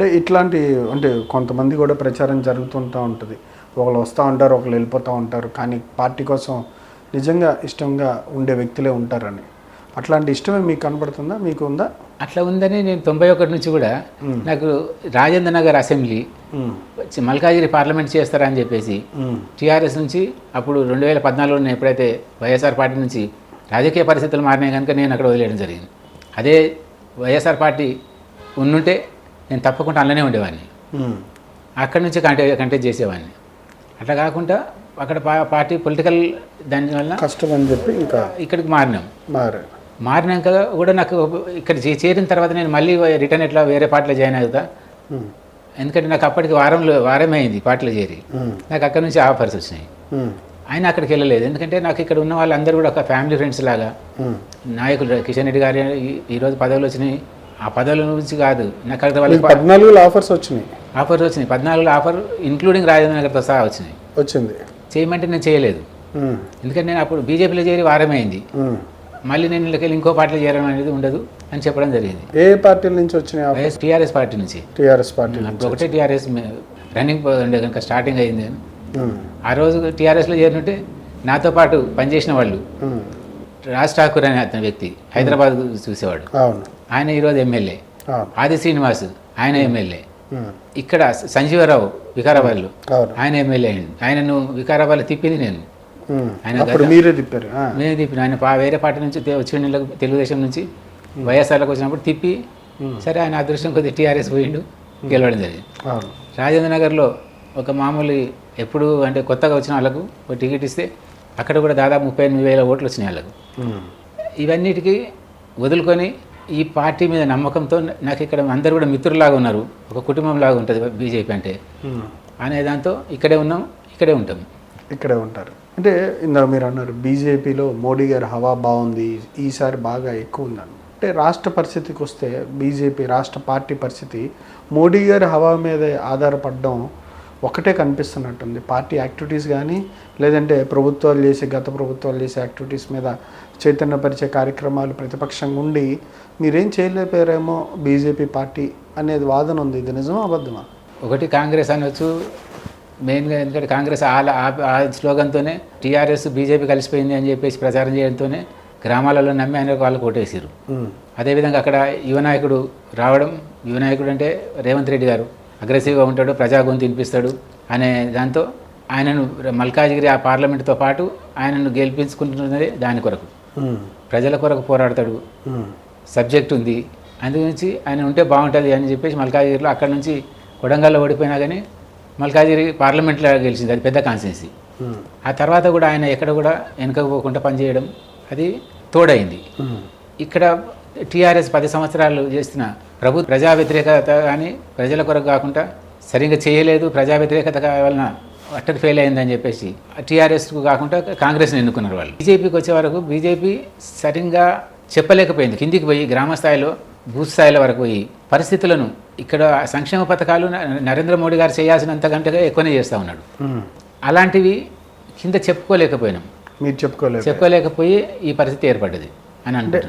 అంటే ఇట్లాంటి అంటే కొంతమంది కూడా ప్రచారం జరుగుతుంటూ ఉంటుంది. ఒకళ్ళు వస్తూ ఉంటారు ఒకళ్ళు వెళ్ళిపోతూ ఉంటారు. కానీ పార్టీ కోసం నిజంగా ఇష్టంగా ఉండే వ్యక్తులే ఉంటారని. అట్లాంటి ఇష్టమే మీకు కనపడుతుందా మీకు ఉందా? అట్లా ఉందని నేను తొంభై ఒకటి నుంచి కూడా నాకు రాజేంద్ర నగర్ అసెంబ్లీ మల్కాజిరి పార్లమెంట్ చేస్తారా అని చెప్పేసి టీఆర్ఎస్ నుంచి అప్పుడు రెండు వేల పద్నాలుగులో నేను ఎప్పుడైతే వైఎస్ఆర్ పార్టీ నుంచి రాజకీయ పరిస్థితులు మారినాయి కనుక నేను అక్కడ వదిలేయడం జరిగింది. అదే వైఎస్ఆర్ పార్టీ ఉండుంటే నేను తప్పకుండా అందులోనే ఉండేవాడిని. అక్కడి నుంచి కంటే కంటెస్ట్ చేసేవాడిని. అట్లా కాకుండా అక్కడ పార్టీ పొలిటికల్ దానివల్ల కష్టం అని చెప్పి ఇంకా ఇక్కడికి మారినాం. మారే మారినాక కూడా నాకు ఇక్కడ చేరిన తర్వాత నేను మళ్ళీ రిటర్న్ ఎట్లా వేరే పార్టీలో జాయిన్ అవుతా? ఎందుకంటే నాకు అప్పటికి వారంలో వారమే అయింది పార్టీలో చేరి. నాకు అక్కడి నుంచి ఆఫర్స్ వచ్చినాయి. ఆయన అక్కడికి వెళ్ళలేదు. ఎందుకంటే నాకు ఇక్కడ ఉన్న వాళ్ళందరూ కూడా ఒక ఫ్యామిలీ ఫ్రెండ్స్ లాగా. నాయకులు కిషన్ రెడ్డి గారు ఈరోజు పదవులు వచ్చినాయి. ఆ పదవుల నుంచి కాదు. నాకు అక్కడ వాళ్ళకి పద్నాలుగులో ఆఫర్స్ వచ్చినాయి. ఆఫర్ వచ్చినాయి. పద్నాలుగులో ఆఫర్ ఇంక్లూడింగ్ రాజేంద్ర నగర్తో సహా వచ్చినాయి. వచ్చింది. చేయమంటే నేను చేయలేదు. ఎందుకంటే నేను అప్పుడు బీజేపీలో చేరి వారమే అయింది ఉమ్. మళ్ళీ నేను ఇళ్ళకెళ్ళి ఇంకో పార్టీలో చేరడం అనేది ఉండదు అని చెప్పడం జరిగింది. ఏ పార్టీల నుంచి వచ్చినాయి టీఆర్ఎస్ పార్టీ నుంచి. టీఆర్ఎస్ పార్టీ ఒకటే టీఆర్ఎస్ రన్నింగ్ ఉండే కనుక స్టార్టింగ్ అయింది. ఆ రోజు టీఆర్ఎస్లో చేరినట్టే నాతో పాటు పనిచేసిన వాళ్ళు. రాజ్ ఠాకూర్ అనే అతని వ్యక్తి హైదరాబాద్ చూసేవాడు. ఆయన ఈరోజు ఎమ్మెల్యే. ఆది శ్రీనివాస్ ఆయన ఎమ్మెల్యే. ఇక్కడ సంజీవరావు వికారాబాద్లో. ఆయన ఎమ్మెల్యే అయింది ఆయనను వికారాబాద్లో తిప్పింది నేను. ఆయన మీరే తిప్పారు. నేను తిప్పిన. ఆయన వేరే పార్టీ నుంచి వచ్చిన తెలుగుదేశం నుంచి వైఎస్ఆర్లోకి వచ్చినప్పుడు తిప్పి సరే ఆయన అదృష్టం కొద్దిగా టీఆర్ఎస్ పోయిండు గెలవడం జరిగింది. రాజేంద్ర నగర్లో ఒక మామూలు ఎప్పుడు అంటే కొత్తగా వచ్చిన వాళ్ళకు ఒక టికెట్ ఇస్తే అక్కడ కూడా దాదాపు ముప్పై ఎనిమిది వేల ఓట్లు వచ్చినాయి వాళ్ళకు. ఇవన్నిటికీ వదులుకొని ఈ పార్టీ మీద నమ్మకంతో నాకు ఇక్కడ అందరు కూడా మిత్రులాగా ఉన్నారు. ఒక కుటుంబం లాగా ఉంటుంది బీజేపీ అంటే. అనే దాంతో ఇక్కడే ఉన్నాం ఇక్కడే ఉంటాం. ఇక్కడే ఉంటారు. అంటే ఇందాక మీరు అన్నారు బీజేపీలో మోడీ గారి హవా బాగుంది ఈసారి బాగా ఎక్కువ ఉందని. అంటే రాష్ట్ర పరిస్థితికి వస్తే బీజేపీ రాష్ట్ర పార్టీ పరిస్థితి మోడీ గారి హవా మీదే ఆధారపడడం ఒకటే కనిపిస్తున్నట్టుంది. పార్టీ యాక్టివిటీస్ కానీ లేదంటే ప్రభుత్వాలు చేసే గత ప్రభుత్వాలు చేసే యాక్టివిటీస్ మీద చైతన్యపరిచే కార్యక్రమాలు ప్రతిపక్షంగా ఉండి మీరేం చేయలేకపోయారేమో బీజేపీ పార్టీ అనేది వాదన ఉంది. ఇది నిజమా అబద్ధమా? ఒకటి కాంగ్రెస్ అనొచ్చు. మెయిన్గా ఎందుకంటే కాంగ్రెస్ ఆ స్లోగన్తోనే టీఆర్ఎస్ బీజేపీ కలిసిపోయింది అని చెప్పేసి ప్రచారం చేయడంతోనే గ్రామాలలో నమ్మి ఆయన వాళ్ళకు ఓటేసారు ఉమ్, అదేవిధంగా అక్కడ యువనాయకుడు రావడం యువనాయకుడు అంటే రేవంత్ రెడ్డి గారు. అగ్రెసివ్గా ఉంటాడు ప్రజా గొంతు వినిపిస్తాడు అనే దాంతో ఆయనను మల్కాజిగిరి ఆ పార్లమెంట్తో పాటు ఆయనను గెలిపించుకుంటున్నది దాని కొరకు. ప్రజల కొరకు పోరాడతాడు. సబ్జెక్ట్ ఉంది. అందుగురించి ఆయన ఉంటే బాగుంటుంది అని చెప్పేసి మల్కాజిగిరిలో అక్కడ నుంచి కొడంగల్లో ఓడిపోయినా కానీ మల్కాజిగిరి పార్లమెంట్లో గెలిచింది. అది పెద్ద కాన్స్టిట్యున్సీ. ఆ తర్వాత కూడా ఆయన ఎక్కడ కూడా వెనకకు పోకుండా పనిచేయడం అది తోడైంది. ఇక్కడ టీఆర్ఎస్ పది సంవత్సరాలు చేస్తున్న ప్రభు ప్రజా వ్యతిరేకత కానీ ప్రజల కొరకు కాకుండా సరిగ్గా చేయలేదు ప్రజా వ్యతిరేకత వలన అట్టర్ ఫెయిల్ అయిందని చెప్పేసి టీఆర్ఎస్కు కాకుండా కాంగ్రెస్ని ఎన్నుకున్నారు వాళ్ళు. బీజేపీకి వచ్చే వరకు బీజేపీ సరిగ్గా చెప్పలేకపోయింది. కిందికి పోయి గ్రామ స్థాయిలో బూత్ స్థాయిల వరకు పోయి పరిస్థితులను ఇక్కడ సంక్షేమ పథకాలు నరేంద్ర మోడీ గారు చేయాల్సినంత గంటగా ఎక్కువనే చేస్తూ ఉన్నాడు. అలాంటివి కింద చెప్పుకోలేకపోయినాం. మీరు చెప్పుకోలేదు చెప్పుకోలేకపోయి ఈ పరిస్థితి ఏర్పడ్డది అని అంటే